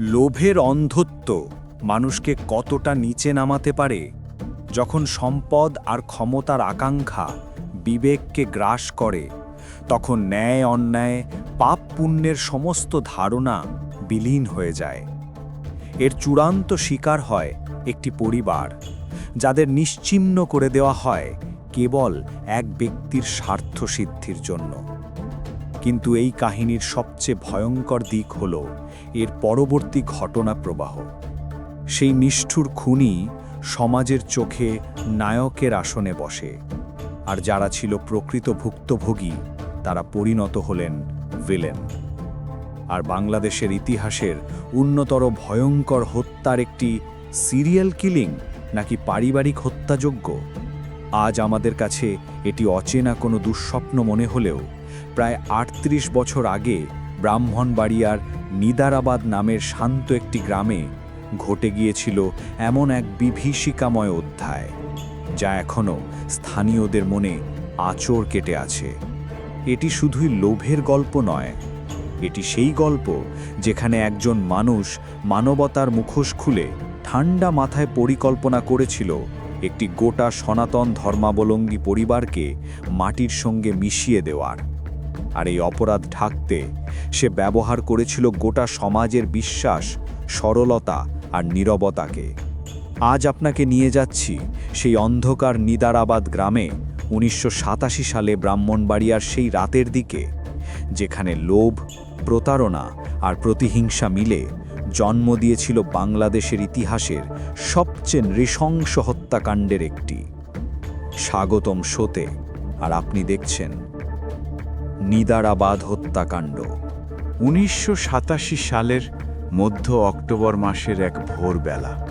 লোভের অন্ধত্ব মানুষকে কতটা নিচে নামাতে পারে, যখন সম্পদ আর ক্ষমতার আকাঙ্ক্ষা বিবেককে গ্রাস করে, তখন ন্যায় অন্যায়, পাপ পুণ্যের সমস্ত ধারণা বিলীন হয়ে যায়। এর চূড়ান্ত শিকার হয় একটি পরিবার, যাদের নিশ্চিহ্ন করে দেওয়া হয় কেবল এক ব্যক্তির স্বার্থসিদ্ধির জন্য। কিন্তু এই কাহিনীর সবচেয়ে ভয়ঙ্কর দিক হল এর পরবর্তী ঘটনা প্রবাহ। সেই নিষ্ঠুর খুনি সমাজের চোখে নায়কের আসনে বসে, আর যারা ছিল প্রকৃত ভুক্তভোগী, তারা পরিণত হলেন ভিলেন। আর বাংলাদেশের ইতিহাসের উন্নতর ভয়ঙ্কর হত্যার একটি সিরিয়াল কিলিং নাকি পারিবারিক হত্যাযোগ্য আজ আমাদের কাছে এটি অচেনা কোনো দুঃস্বপ্ন মনে হলেও প্রায় আটত্রিশ বছর আগে ব্রাহ্মণবাড়িয়ার নিদারাবাদ নামের শান্ত একটি গ্রামে ঘটে গিয়েছিল এমন এক বিভীষিকাময় অধ্যায়, যা এখনও স্থানীয়দের মনে আচর কেটে আছে। এটি শুধুই লোভের গল্প নয়, এটি সেই গল্প যেখানে একজন মানুষ মানবতার মুখোশ খুলে ঠান্ডা মাথায় পরিকল্পনা করেছিল একটি গোটা সনাতন ধর্মাবলম্বী পরিবারকে মাটির সঙ্গে মিশিয়ে দেওয়ার। আর এই অপরাধ ঢাকতে সে ব্যবহার করেছিল গোটা সমাজের বিশ্বাস, সরলতা আর নীরবতাকে। আজ আপনাকে নিয়ে যাচ্ছি সেই অন্ধকার নিদারাবাদ গ্রামে উনিশশো সাতাশি সালে ব্রাহ্মণবাড়িয়ার সেই রাতের দিকে, যেখানে লোভ, প্রতারণা আর প্রতিহিংসা মিলে জন্ম দিয়েছিল বাংলাদেশের ইতিহাসের সবচেয়ে নৃশংস হত্যাকাণ্ডের একটি। স্বাগতম শোতে আর আপনি দেখছেন নিদারাবাদ হত্যাকাণ্ড। উনিশশো সাতাশি সালের মধ্য অক্টোবর মাসের এক ভোরবেলা,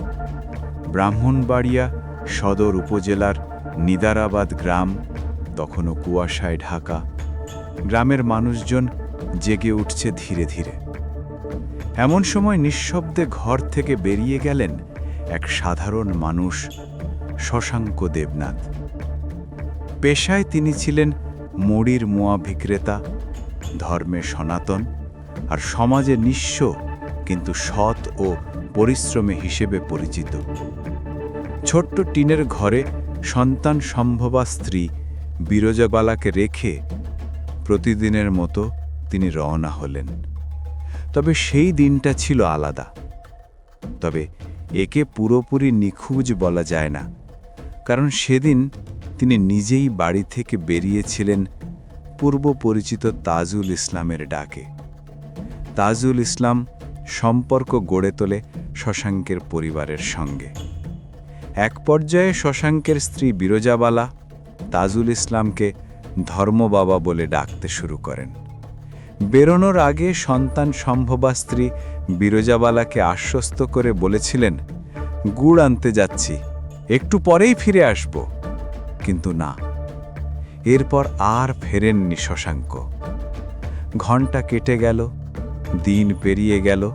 ব্রাহ্মণবাড়িয়া সদর উপজেলার নিদারাবাদ গ্রাম, তখনও কুয়াশায় ঢাকা, গ্রামের মানুষজন জেগে উঠছে ধীরে ধীরে। এমন সময় নিঃশব্দে ঘর থেকে বেরিয়ে গেলেন এক সাধারণ মানুষ, শশাঙ্ক দেবনাথ। পেশায় তিনি ছিলেন মুড়ির মোয়া বিক্রেতা, ধর্মে সনাতন আর সমাজে নিঃস্ব কিন্তু সৎ ও পরিশ্রমী হিসেবে পরিচিত। ছোট্ট টিনের ঘরে সন্তান সম্ভবা স্ত্রী বিরজাবালাকে রেখে প্রতিদিনের মতো তিনি রওনা হলেন। তবে সেই দিনটা ছিল আলাদা। তবে একে পুরোপুরি নিখুঁজ বলা যায় না, কারণ সেদিন তিনি নিজেই বাড়ি থেকে বেরিয়েছিলেন পূর্ব পরিচিত তাজুল ইসলামের ডাকে। তাজুল ইসলাম সম্পর্ক গড়ে তোলে শশাঙ্কের পরিবারের সঙ্গে। এক পর্যায়ে শশাঙ্কের স্ত্রী বিরজাবালা তাজুল ইসলামকে ধর্মবাবা বলে ডাকতে শুরু করেন। বেরোনোর আগে সন্তান সম্ভবা স্ত্রী বিরজাবালাকে আশ্বস্ত করে বলেছিলেন, গুড় আনতে যাচ্ছি, একটু পরেই ফিরে আসব। কিন্তু না। এরপর আর ফেরেননি শশাঙ্ক। ঘণ্টা কেটে গেল, দিন পেরিয়ে গেল,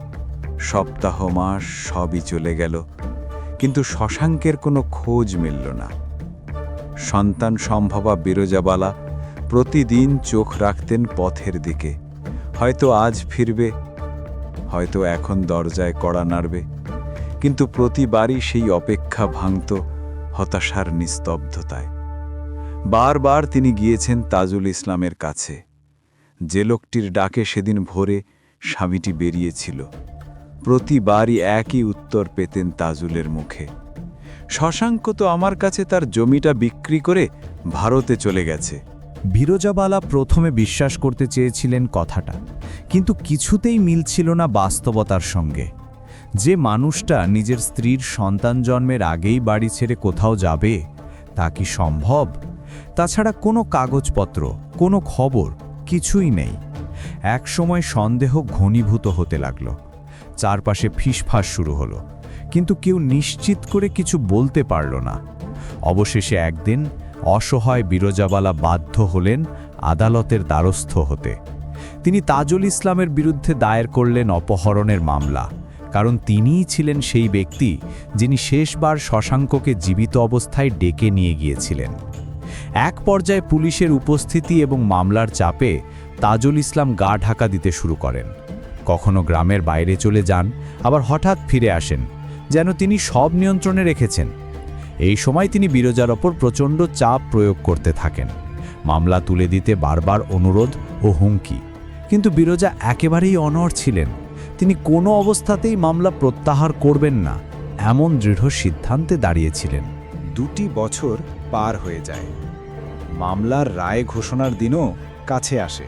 সপ্তাহ, মাস সবই চলে গেল। কিন্তু শশাঙ্কের কোনো খোঁজ মিলল না। সন্তান সম্ভবা বিরজাবালা প্রতিদিন চোখ রাখতেন পথের দিকে। হয়তো আজ ফিরবে, হয়তো এখন দরজায় কড়া নাড়বে। কিন্তু প্রতিবারই সেই অপেক্ষা ভাঙত হতাশার নিস্তব্ধতায়। বারবার তিনি গিয়েছেন তাজুল ইসলামের কাছে। যে লোকটির ডাকে সেদিন ভোরে স্বামীটি বেরিয়েছিল। প্রতিবারই একই উত্তর পেতেন তাজুলের মুখে। শশাঙ্ক তো আমার কাছে তার জমিটা বিক্রি করে ভারতে চলে গেছে। বিরজাবালা প্রথমে বিশ্বাস করতে চেয়েছিলেন কথাটা, কিন্তু কিছুতেই মিলছিল না বাস্তবতার সঙ্গে। যে মানুষটা নিজের স্ত্রীর সন্তান জন্মের আগেই বাড়ি ছেড়ে কোথাও যাবে, তা কি সম্ভব? তাছাড়া কোনো কাগজপত্র, কোনো খবর কিছুই নেই। একসময় সন্দেহ ঘনীভূত হতে লাগল। চারপাশে ফিসফাস শুরু হলো, কিন্তু কেউ নিশ্চিত করে কিছু বলতে পারল না। অবশেষে একদিন অসহায় বিরজাবালা বাধ্য হলেন আদালতের দ্বারস্থ হতে। তিনি তাজুল ইসলামের বিরুদ্ধে দায়ের করলেন অপহরণের মামলা, কারণ তিনিই ছিলেন সেই ব্যক্তি যিনি শেষবার শশাঙ্ককে জীবিত অবস্থায় ডেকে নিয়ে গিয়েছিলেন। এক পর্যায়ে পুলিশের উপস্থিতি এবং মামলার চাপে তাজুল ইসলাম গা ঢাকা দিতে শুরু করেন। কখনো গ্রামের বাইরে চলে যান, আবার হঠাৎ ফিরে আসেন, যেন তিনি সব নিয়ন্ত্রণে রেখেছেন। এই সময় তিনি বিরজার ওপর প্রচণ্ড চাপ প্রয়োগ করতে থাকেন। মামলা তুলে দিতে বারবার অনুরোধ ও হুমকি। কিন্তু বিরজা একেবারেই অনর ছিলেন। তিনি কোনো অবস্থাতেই মামলা প্রত্যাহার করবেন না, এমন দৃঢ় সিদ্ধান্তে দাঁড়িয়েছিলেন। দুটি বছর পার হয়ে যায়। মামলার রায় ঘোষণার দিনও কাছে আসে।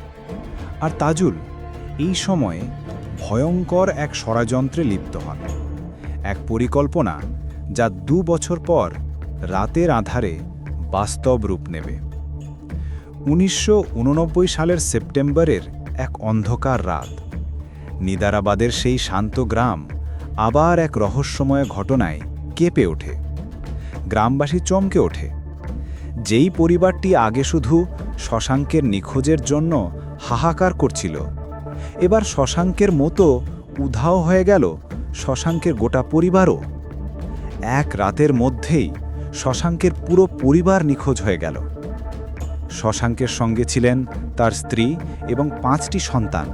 আর তাজুল, এই সময়ে ভয়ঙ্কর এক ষড়যন্ত্রে লিপ্ত হন। এক পরিকল্পনা যা দু বছর পর রাতের আধারে বাস্তব রূপ নেবে। উনিশশো উননব্বই সালের সেপ্টেম্বরের এক অন্ধকার রাত। নিদারাবাদের সেই শান্ত গ্রাম আবার এক রহস্যময় ঘটনায় কেঁপে ওঠে। গ্রামবাসী চমকে ওঠে। যেই পরিবারটি আগে শুধু শশাঙ্কের নিখোঁজের জন্য হাহাকার করছিল, এবার শশাঙ্কের মতো উধাও হয়ে গেল শশাঙ্কের গোটা পরিবারও। এক রাতের মধ্যেই শশাঙ্কের পুরো পরিবার নিখোঁজ হয়ে গেল। শশাঙ্কের সঙ্গে ছিলেন তার স্ত্রী এবং পাঁচটি সন্তান।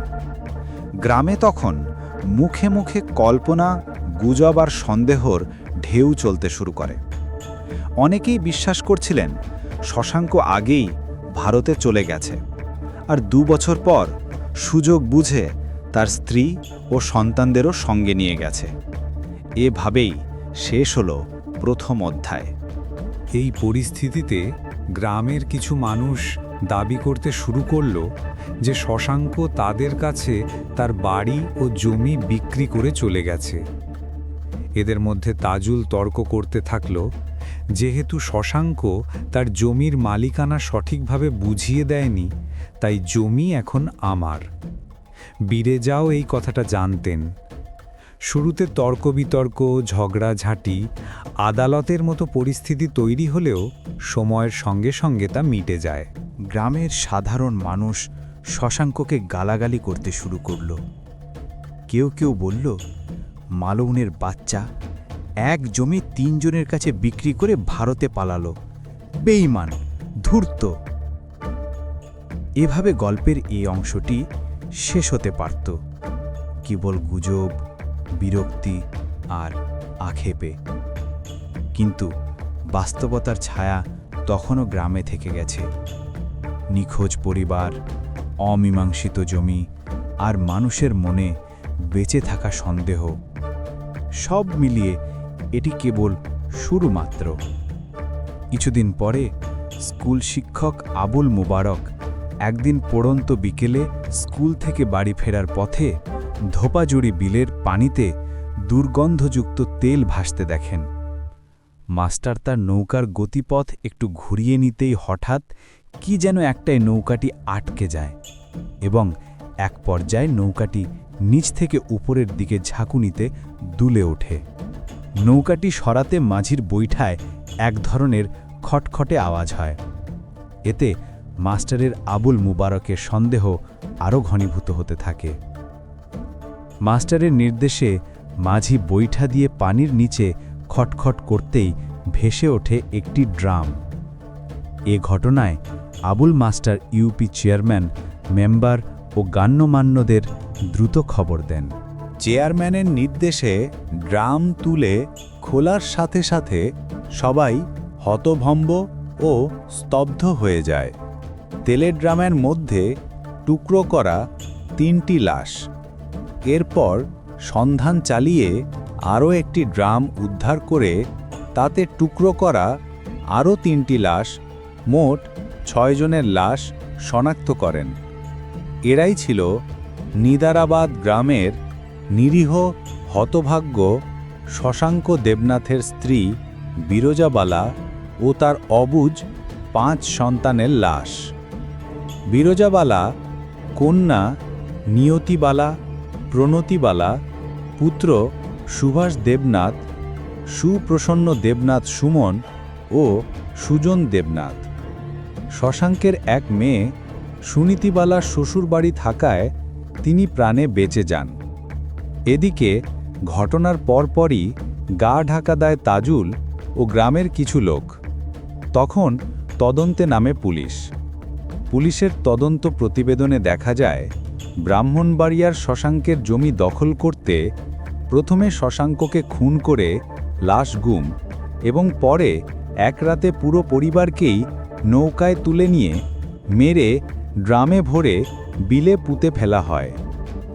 গ্রামে তখন মুখে মুখে কল্পনা, গুজব আর সন্দেহর ঢেউ চলতে শুরু করে। অনেকেই বিশ্বাস করছিলেন শশাঙ্ক আগেই ভারতে চলে গেছে। আর দু বছর পর সুযোগ বুঝে তার স্ত্রী ও সন্তানদেরও সঙ্গে নিয়ে গেছে। এভাবেই শেষ হলো প্রথম অধ্যায়। এই পরিস্থিতিতে গ্রামের কিছু মানুষ দাবি করতে শুরু করল যে শশাঙ্ক তাদের কাছে তার বাড়ি ও জমি বিক্রি করে চলে গেছে। এদের মধ্যে তাজুল তর্ক করতে থাকল যেহেতু শশাঙ্ক তার জমির মালিকানা সঠিকভাবে বুঝিয়ে দেয়নি, তাই জমি এখন আমার। বীরেজাও এই কথাটা জানতেন। শুরুতে তর্ক বিতর্ক ঝগড়াঝাঁটি, আদালতের মতো পরিস্থিতি তৈরি হলেও সময়ের সঙ্গে সঙ্গে তা মিটে যায়। গ্রামের সাধারণ মানুষ শশাঙ্ককে গালাগালি করতে শুরু করল। কেউ কেউ বলল মালৌনের বাচ্চা এক জমি তিনজনের কাছে বিক্রি করে ভারতে পালালো। বেইমান ধূর্ত। এভাবে গল্পের এই অংশটি শেষ হতে পারত। কেবল গুজব, বিরক্তি আর আক্ষেপে। কিন্তু বাস্তবতার ছায়া তখনও গ্রামে থেকে গেছে। নিখোঁজ পরিবার, অমীমাংসিত জমি আর মানুষের মনে বেঁচে থাকা সন্দেহ, সব মিলিয়ে এটি কেবল শুরু মাত্র কিছুদিন পরে স্কুল শিক্ষক আবুল মুবারক একদিন পড়ন্ত বিকেলে স্কুল থেকে বাড়ি ফেরার পথে ধোপাজুড়ি বিলের পানিতে দুর্গন্ধযুক্ত তেল ভাসতে দেখেন। মাস্টার তার নৌকার গতিপথ একটু ঘুরিয়ে নিতেই হঠাৎ কি যেন একটাই নৌকাটি আটকে যায় এবং এক পর্যায়ে নৌকাটি নিচ থেকে উপরের দিকে ঝাঁকুনিতে দুলে ওঠে। নৌকাটি সরাতে মাঝির বৈঠায় এক ধরনের খটখটে আওয়াজ হয়। এতে মাস্টারের আবুল মুবারকের সন্দেহ আরও ঘনীভূত হতে থাকে। মাস্টারের নির্দেশে মাঝি বৈঠা দিয়ে পানির নিচে খটখট করতেই ভেসে ওঠে একটি ড্রাম। এ ঘটনায় Abul master UP chairman, member ও গাণ্যমান্যদের দ্রুত খবর দেন। চেয়ারম্যানের নির্দেশে ড্রাম তুলে খোলার সাথে সাথে সবাই হতভম্ব ও স্তব্ধ হয়ে যায়। তেলের ড্রামের মধ্যে টুকরো করা তিনটি লাশ। এরপর সন্ধান চালিয়ে আরও একটি ড্রাম উদ্ধার করে তাতে টুকরো করা আরও তিনটি লাশ, মোট ছয়জনের লাশ শনাক্ত করেন। এরাই ছিল নিদারাবাদ গ্রামের নিরীহ হতভাগ্য শশাঙ্ক দেবনাথের স্ত্রী বিরজাবালা ও তার অবুজ পাঁচ সন্তানের লাশ। বিরজাবালা, কন্যা নিয়তিবালা, প্রণতিবালা, পুত্র সুভাষ দেবনাথ, সুপ্রসন্ন দেবনাথ সুমন ও সুজন দেবনাথ। শশাঙ্কের এক মেয়ে সুনীতিবালার শ্বশুরবাড়ি থাকায় তিনি প্রাণে বেঁচে যান। এদিকে ঘটনার পরপরই গা ঢাকা দেয় তাজুল ও গ্রামের কিছু লোক। তখন তদন্তে নামে পুলিশ। পুলিশের তদন্ত প্রতিবেদনে দেখা যায়, ব্রাহ্মণবাড়িয়ার শশাঙ্কের জমি দখল করতে প্রথমে শশাঙ্ককে খুন করে লাশ গুম এবং পরে এক রাতে পুরো পরিবারকেই নৌকায় তুলে নিয়ে মেরে ড্রামে ভরে বিলে পুঁতে ফেলা হয়।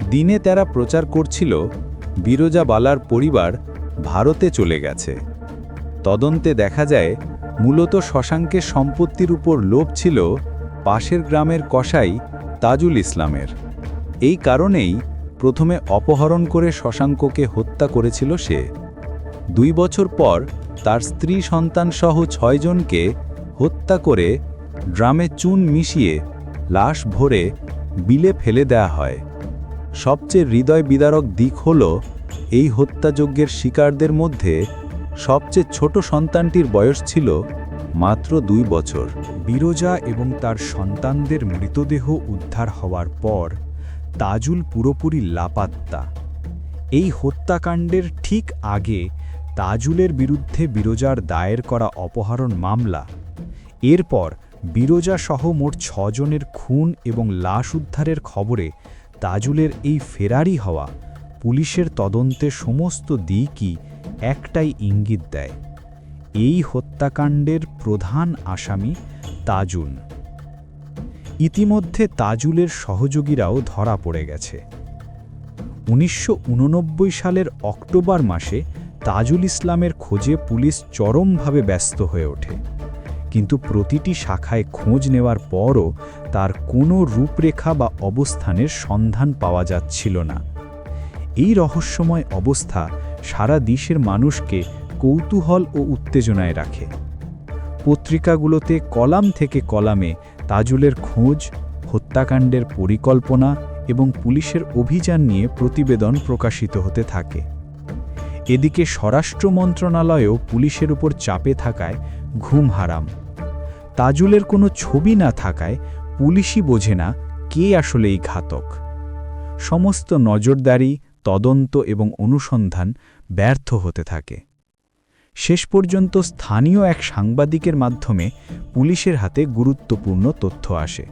দিনে তারা প্রচার করছিল, বিরজা বালার পরিবার ভারতে চলে গেছে। তদন্তে দেখা যায়, মূলত শশাঙ্কের সম্পত্তির উপর লোভ ছিল পাশের গ্রামের কসাই তাজুল ইসলামের। এই কারণেই প্রথমে অপহরণ করে শশাঙ্ককে হত্যা করেছিল সে। দুই বছর পর তার স্ত্রী সন্তানসহ ছয়জনকে হত্যা করে ড্রামে চুন মিশিয়ে লাশ ভরে বিলে ফেলে দেয়া হয়। সবচেয়ে হৃদয় বিদারক দিক হল এই হত্যাযজ্ঞের শিকারদের মধ্যে সবচেয়ে ছোট সন্তানটির বয়স ছিল মাত্র দুই বছর। বিরজা এবং তার সন্তানদের মৃতদেহ উদ্ধার হওয়ার পর তাজুল পুরোপুরি লাপাত্তা। এই হত্যাকাণ্ডের ঠিক আগে তাজুলের বিরুদ্ধে বিরজার দায়ের করা অপহরণ মামলা। এরপর বিরজা সহ মোট ছজনের খুন এবং লাশ উদ্ধারের খবরে তাজুলের এই ফেরারি হওয়া পুলিশের তদন্তে সমস্ত দিকই একটাই ইঙ্গিত দেয়। এই হত্যাকাণ্ডের প্রধান আসামি তাজুল। ইতিমধ্যে তাজুলের সহযোগীরাও ধরা পড়ে গেছে। উনিশশো উননব্বই সালের অক্টোবর মাসে তাজুল ইসলামের খোঁজে পুলিশ চরমভাবে ব্যস্ত হয়ে ওঠে। কিন্তু প্রতিটি শাখায় খোঁজ নেওয়ার পরও তার কোনো রূপরেখা বা অবস্থানের সন্ধান পাওয়া যাচ্ছিল না। এই রহস্যময় অবস্থা সারা দেশের মানুষকে কৌতূহল ও উত্তেজনায় রাখে। পত্রিকাগুলোতে কলাম থেকে কলামে তাজুলের খোঁজ, হত্যাকাণ্ডের পরিকল্পনা এবং পুলিশের অভিযান নিয়ে প্রতিবেদন প্রকাশিত হতে থাকে। এদিকে স্বরাষ্ট্র মন্ত্রণালয়ও পুলিশের উপর চাপে থাকায় ঘুম হারাম। তাজুলের কোনো ছবি না থাকায় পুলিশই বোঝে না কে আসলে এই ঘাতক। সমস্ত নজরদারি, তদন্ত এবং অনুসন্ধান ব্যর্থ হতে থাকে। শেষ পর্যন্ত স্থানীয় এক সাংবাদিকের মাধ্যমে পুলিশের হাতে গুরুত্বপূর্ণ তথ্য আসে।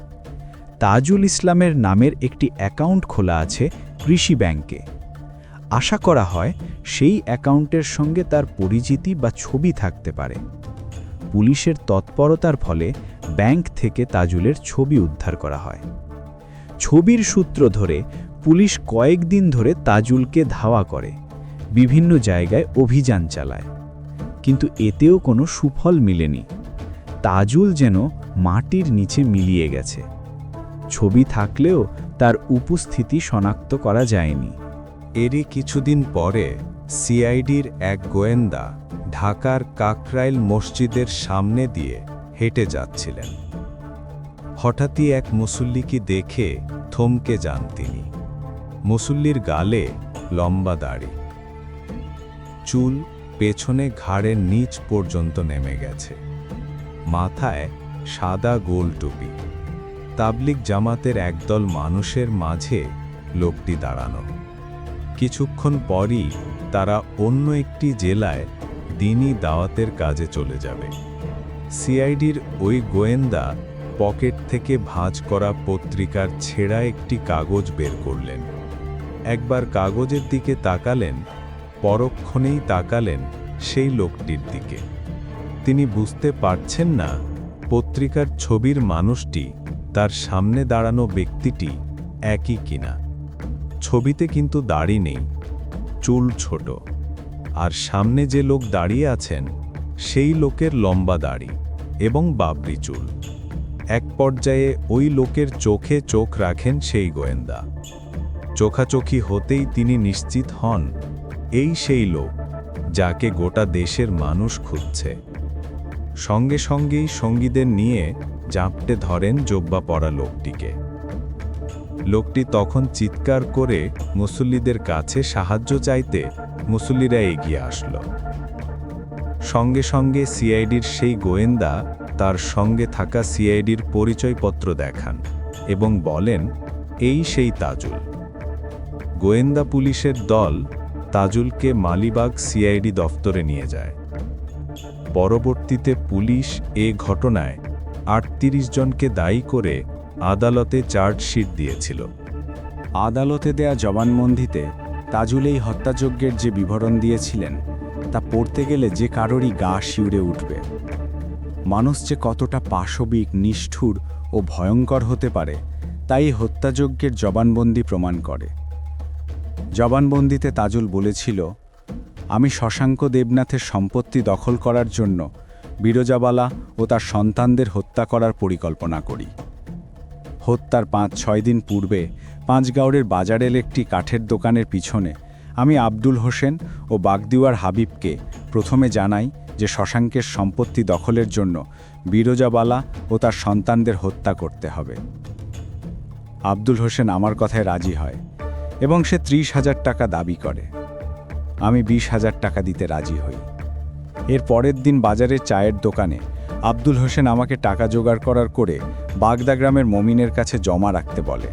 তাজুল ইসলামের নামের একটি অ্যাকাউন্ট খোলা আছে কৃষি ব্যাংকে। আশা করা হয় সেই অ্যাকাউন্টের সঙ্গে তার পরিচিতি বা ছবি থাকতে পারে। পুলিশের তৎপরতার ফলে ব্যাংক থেকে তাজুলের ছবি উদ্ধার করা হয়। ছবির সূত্র ধরে পুলিশ কয়েকদিন ধরে তাজুলকে ধাওয়া করে, বিভিন্ন জায়গায় অভিযান চালায়। কিন্তু এতেও কোনো সুফল মিলেনি। তাজুল যেন মাটির নিচে মিলিয়ে গেছে। ছবি থাকলেও তার উপস্থিতি শনাক্ত করা যায়নি। এরই কিছুদিন পরে সিআইডির এক গোয়েন্দা ঢাকার কাকরাইল মসজিদের সামনে দিয়ে হেঁটে যাচ্ছিলেন। হঠাৎই এক মুসল্লিকে দেখে থমকে যান তিনি। মুসল্লির গালে লম্বা দাড়ি। চুল পেছনে ঘাড়ের নিচ পর্যন্ত নেমে গেছে। মাথায় সাদা গোল টুপি। তাবলিক জামাতের একদল মানুষের মাঝে লোকটি দাঁড়ানো। কিছুক্ষণ পরই তারা অন্য একটি জেলায় দিনই দাওয়াতের কাজে চলে যাবে। সিআইডির ওই গোয়েন্দা পকেট থেকে ভাঁজ করা পত্রিকার ছেঁড়া একটি কাগজ বের করলেন। একবার কাগজের দিকে তাকালেন, পরক্ষণেই তাকালেন সেই লোকটির দিকে। তিনি বুঝতে পারছেন না, পত্রিকার ছবির মানুষটি তার সামনে দাঁড়ানো ব্যক্তিটি একই কিনা। ছবিতে কিন্তু দাড়ি নেই চুল ছোট। আর সামনে যে লোক দাঁড়িয়ে আছেন, সেই লোকের লম্বা দাড়ি এবং বাবরি চুল। এক পর্যায়ে ওই লোকের চোখে চোখ রাখেন সেই গোয়েন্দা। চোখাচোখি হতেই তিনি নিশ্চিত হন, এই সেই লোক যাকে গোটা দেশের মানুষ খুঁজছে। সঙ্গে সঙ্গেই সঙ্গীদের নিয়ে জাপটে ধরেন জব্বা পড়া লোকটিকে। লোকটি তখন চিৎকার করে মুসল্লিদের কাছে সাহায্য চাইতে মুসল্লিরা এগিয়ে আসলো। সঙ্গে সঙ্গে সিআইডির সেই গোয়েন্দা তার সঙ্গে থাকা সিআইডির পরিচয়পত্র দেখান এবং বলেন, এই সেই তাজুল। গোয়েন্দা পুলিশের দল তাজুলকে মালিবাগ সিআইডি দফতরে নিয়ে যায়। পরবর্তীতে পুলিশ এ ঘটনায় আটত্রিশ জনকে দায়ী করে আদালতে চার্জশিট দিয়েছিল। আদালতে দেয়া জবানবন্দিতে তাজুল এই হত্যাযজ্ঞের যে বিবরণ দিয়েছিলেন, তা পড়তে গেলে যে কারোরই গা শিউরে উঠবে। মানুষ যে কতটা পাশবিক, নিষ্ঠুর ও ভয়ঙ্কর হতে পারে, তাই হত্যাযজ্ঞের জবানবন্দি প্রমাণ করে। জবানবন্দিতে তাজুল বলেছিল, আমি শশাঙ্ক দেবনাথের সম্পত্তি দখল করার জন্য বিরজাবালা ও তার সন্তানদের হত্যা করার পরিকল্পনা করি। হত্যার পাঁচ, ছয় দিন পূর্বে পাঁচগাঁওয়ের বাজারের একটি কাঠের দোকানের পিছনে আমি আব্দুল হোসেন ও বাগদিওয়ার হাবিবকে প্রথমে জানাই যে শশাঙ্কের সম্পত্তি দখলের জন্য বিরজাবালা ও তার সন্তানদের হত্যা করতে হবে। আব্দুল হোসেন আমার কথায় রাজি হয় এবং সে ত্রিশ হাজার টাকা দাবি করে। আমি বিশ হাজার টাকা দিতে রাজি হই। এর পরের দিন বাজারের চায়ের দোকানে আব্দুল হোসেন আমাকে টাকা জোগাড় করার করে বাগদা গ্রামের মমিনের কাছে জমা রাখতে বলে।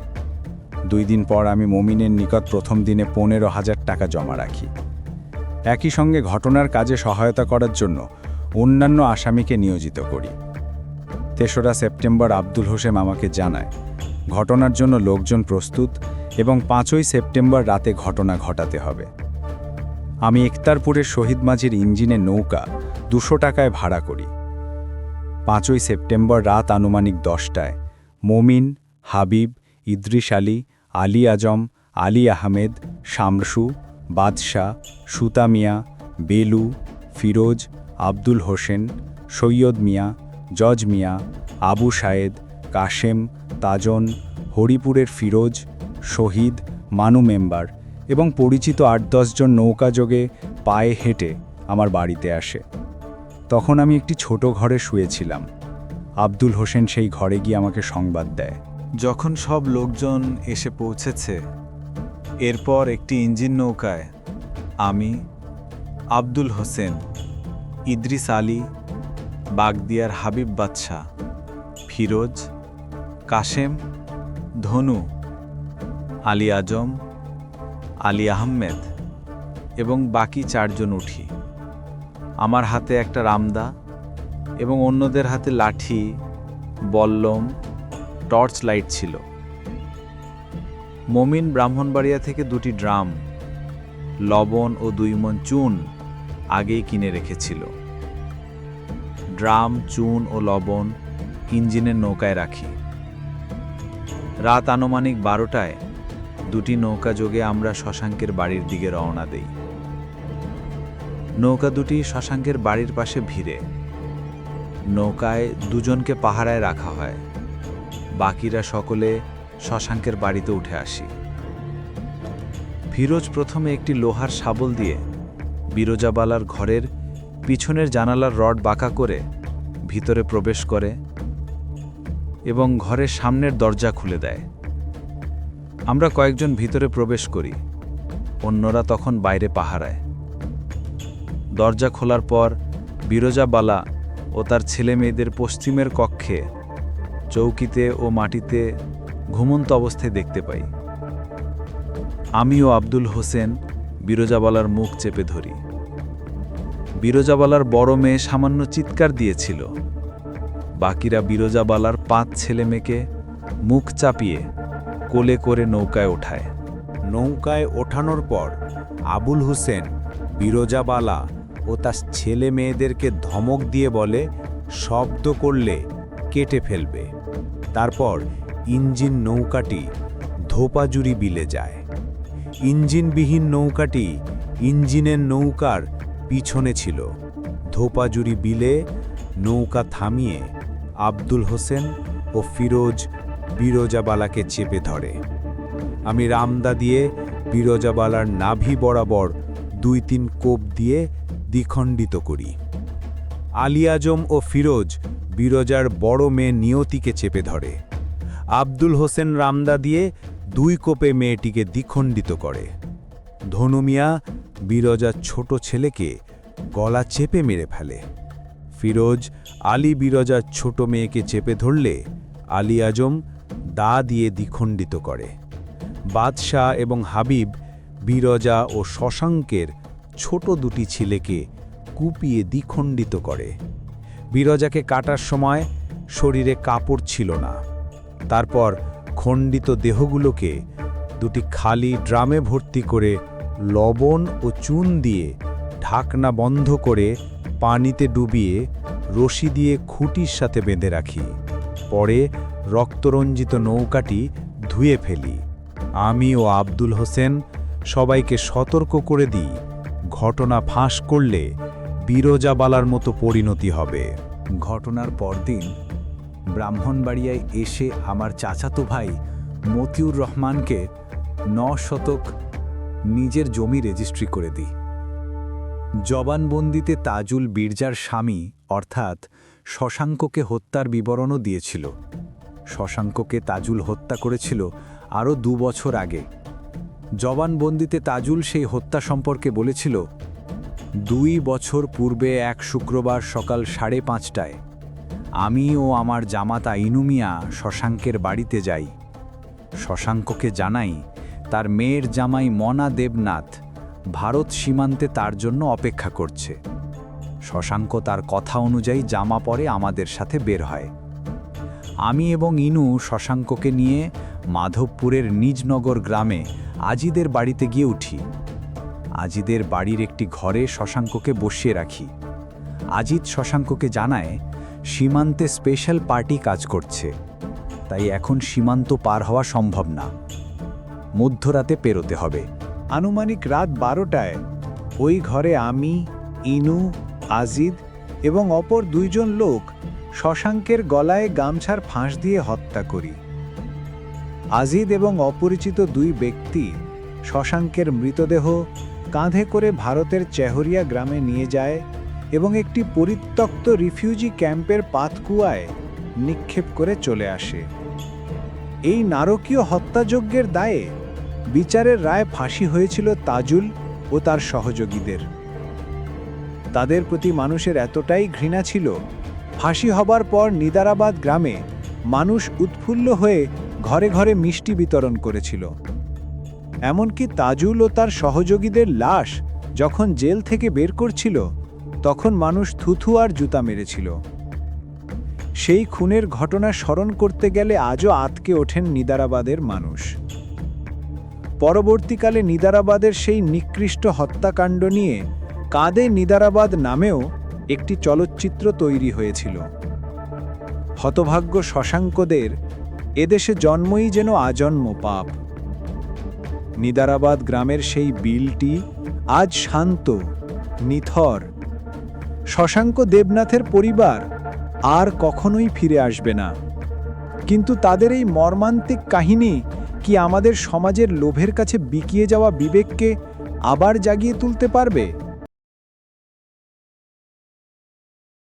দুই দিন পর আমি মমিনের নিকট প্রথম দিনে পনেরো হাজার টাকা জমা রাখি। একই সঙ্গে ঘটনার কাজে সহায়তা করার জন্য অন্যান্য আসামিকে নিয়োজিত করি। তেসরা সেপ্টেম্বর আব্দুল হোসেন আমাকে জানায়, ঘটনার জন্য লোকজন প্রস্তুত এবং পাঁচই সেপ্টেম্বর রাতে ঘটনা ঘটাতে হবে। আমি ইকতারপুরের শহীদ মাঝির ইঞ্জিনে নৌকা দুশো টাকায় ভাড়া করি। পাঁচই সেপ্টেম্বর রাত আনুমানিক দশটায়। মমিন, হাবিব, ইদ্রিস আলী আলী আজম, আলী আহমেদ, শামসু, বাদশাহ, সুতা মিয়া, বেলু, ফিরোজ, আব্দুল হোসেন, সৈয়দ মিয়া, জজ মিয়া, আবু সায়েদ, কাশেম, তাজন, হরিপুরের ফিরোজ, শহীদ, মানু মেম্বার এবং পরিচিত আট দশজন নৌকাযোগে পায়ে হেঁটে আমার বাড়িতে আসে। তখন আমি একটি ছোট ঘরে শুয়েছিলাম। আব্দুল হোসেন সেই ঘরে গিয়ে আমাকে সংবাদ দেয়। যখন সব লোকজন এসে পৌঁছেছে, এরপর একটি ইঞ্জিন নৌকায় আমি, আব্দুল হোসেন, ইদ্রিস আলী, বাগদিয়ার হাবিব বাদশাহ, ফিরোজ, কাশেম, ধনু, আলী আজম, আলী আহমেদ এবং বাকি চারজন উঠি। আমার হাতে একটা রামদা এবং অন্যদের হাতে লাঠি, বল্লম, টর্চ লাইট ছিল। মমিন ব্রাহ্মণবাড়িয়া থেকে দুটি ড্রাম, লবণ ও দুই মন চুন আগেই কিনে রেখেছিল। ড্রাম, চুন ও লবণ ইঞ্জিনের নৌকায় রাখি। রাত আনুমানিক বারোটায় দুটি নৌকা যোগে আমরা শশাঙ্কের বাড়ির দিকে রওনা দেই। নৌকা দুটি শশাঙ্কের বাড়ির পাশে ভিড়ে। নৌকায় দুজনকে পাহারায় রাখা হয়। বাকিরা সকলে শশাঙ্কের বাড়িতে উঠে আসি। ফিরোজ প্রথমে একটি লোহার শাবল দিয়ে বিরোজাবালার ঘরের পিছনের জানালার রড বাঁকা করে ভিতরে প্রবেশ করে এবং ঘরের সামনের দরজা খুলে দেয়। আমরা কয়েকজন ভিতরে প্রবেশ করি। অন্যরা তখন বাইরে পাহারায়। দরজা খোলার পর বিরজাবালা ও তার ছেলে মেয়েদের পশ্চিমের কক্ষে, চৌকিতে ও মাটিতে ঘুমন্ত অবস্থায় দেখতে পাই। আমি ও আব্দুল হোসেন বিরজাবালার মুখ চেপে ধরি। বিরজাবালার বড় মেয়ে সামান্য চিৎকার দিয়েছিল। বাকিরা বিরজাবালার পাঁচ ছেলে মেয়েকে মুখ চাপিয়ে কোলে করে নৌকায় ওঠায়। নৌকায় ওঠানোর পর আবুল হোসেন বিরজাবালা ও তার ছেলে মেয়েদেরকে ধমক দিয়ে বলে, শব্দ করলে কেটে ফেলবে। তারপর ইঞ্জিন নৌকাটি ধোপাজুরি বিলে যায়। ইঞ্জিনবিহীন নৌকাটি ইঞ্জিনের নৌকার পিছনে ছিল। ধোপাজুরি বিলে নৌকা থামিয়ে আব্দুল হোসেন ও ফিরোজ বিরজাবালাকে চেপে ধরে। আমি রামদা দিয়ে বিরজাবালার নাভি বরাবর দুই তিন কোপ দিয়ে দ্বিখণ্ডিত করি। আলী আজম ও ফিরোজ বিরজার বড় মেয়ে নিয়তিকে চেপে ধরে। আব্দুল হোসেন রামদা দিয়ে দুই কোপে মেয়েটিকে দ্বিখণ্ডিত করে। ধনুমিয়া বিরজার ছোট ছেলেকে গলা চেপে মেরে ফেলে। ফিরোজ আলী বিরজার ছোট মেয়েকে চেপে ধরলে আলী আজম দা দিয়ে দ্বিখণ্ডিত করে। বাদশাহ এবং হাবিব বিরজা ও শশাঙ্কের ছোট দুটি ছেলেকে কুপিয়ে দ্বিখণ্ডিত করে। বিরজাকে কাটার সময় শরীরে কাপড় ছিল না। তারপর খণ্ডিত দেহগুলোকে দুটি খালি ড্রামে ভর্তি করে লবণ ও চুন দিয়ে ঢাকনা বন্ধ করে পানিতে ডুবিয়ে রশি দিয়ে খুঁটির সাথে বেঁধে রাখি। পরে রক্তরঞ্জিত নৌকাটি ধুয়ে ফেলি। আমি ও আব্দুল হোসেন সবাইকে সতর্ক করে দিই। ঘটনা ফাঁস করলে বিরজাবালার মতো পরিণতি হবে। ঘটনার পরদিন ব্রাহ্মণবাড়িয়ায় এসে আমার চাচাতো ভাই মতিউর রহমানকে ন শতক নিজের জমি রেজিস্ট্রি করে দিই। জবানবন্দিতে তাজুল বিরজার স্বামী, অর্থাৎ শশাঙ্ককে হত্যার বিবরণও দিয়েছিল। শশাঙ্ককে তাজুল হত্যা করেছিল আরও দু বছর আগে। জবানবন্দিতে তাজুল সেই হত্যা সম্পর্কে বলেছিল, দুই বছর পূর্বে এক শুক্রবার সকাল সাড়ে পাঁচটায় আমি ও আমার জামাতা ইনুমিয়া শশাঙ্কের বাড়িতে যাই। শশাঙ্ককে জানাই, তার মেয়ের জামাই মনা দেবনাথ ভারত সীমান্তে তার জন্য অপেক্ষা করছে। শশাঙ্ক তার কথা অনুযায়ী জামা পরে আমাদের সাথে বের হয়। আমি এবং ইনু শশাঙ্ককে নিয়ে মাধবপুরের নিজনগর গ্রামে আজিদের বাড়িতে গিয়ে উঠি। আজিদের বাড়ির একটি ঘরে শশাঙ্ককে বসিয়ে রাখি। আজিত শশাঙ্ককে জানায়, সীমান্তে স্পেশাল পার্টি কাজ করছে। তাই এখন সীমান্ত পার হওয়া সম্ভব না। মধ্যরাতে পেরোতে হবে। আনুমানিক রাত বারোটায় ওই ঘরে আমি, ইনু, আজিদ এবং অপর দুইজন লোক শশাঙ্কের গলায় গামছার ফাঁস দিয়ে হত্যা করি। আজিদ এবং অপরিচিত দুই ব্যক্তি শশাঙ্কের মৃতদেহ কাঁধে করে ভারতের চেহরিয়া গ্রামে নিয়ে যায় এবং একটি পরিত্যক্ত রিফিউজি ক্যাম্পের পাতকুয়ায় নিক্ষেপ করে চলে আসে। এই নারকীয় হত্যাযজ্ঞের দায়ে বিচারের রায় ফাঁসি হয়েছিল তাজুল ও তার সহযোগীদের। তাদের প্রতি মানুষের এতটাই ঘৃণা ছিল, ফাঁসি হবার পর নিদারাবাদ গ্রামে মানুষ উৎফুল্ল হয়ে ঘরে ঘরে মিষ্টি বিতরণ করেছিল। এমনকি তাজুল ও তার সহযোগীদের লাশ যখন জেল থেকে বের করছিল, তখন মানুষ থুথু আর জুতা মেরেছিল। সেই খুনের ঘটনা স্মরণ করতে গেলে আজও আতকে ওঠেন নিদারাবাদের মানুষ। পরবর্তীকালে নিদারাবাদের সেই নিকৃষ্ট হত্যাকাণ্ড নিয়ে কাঁদে নিদারাবাদ নামেও একটি চলচ্চিত্র তৈরি হয়েছিল। হতভাগ্য শশাঙ্কদের এদেশে জন্মই যেন আজন্ম পাপ। নিদারাবাদ গ্রামের সেই বিলটি আজ শান্ত, নিথর। শশাঙ্ক দেবনাথের পরিবার আর কখনোই ফিরে আসবে না। কিন্তু তাদের এই মর্মান্তিক কাহিনী কি আমাদের সমাজের লোভের কাছে বিকিয়ে যাওয়া বিবেককে আবার জাগিয়ে তুলতে পারবে?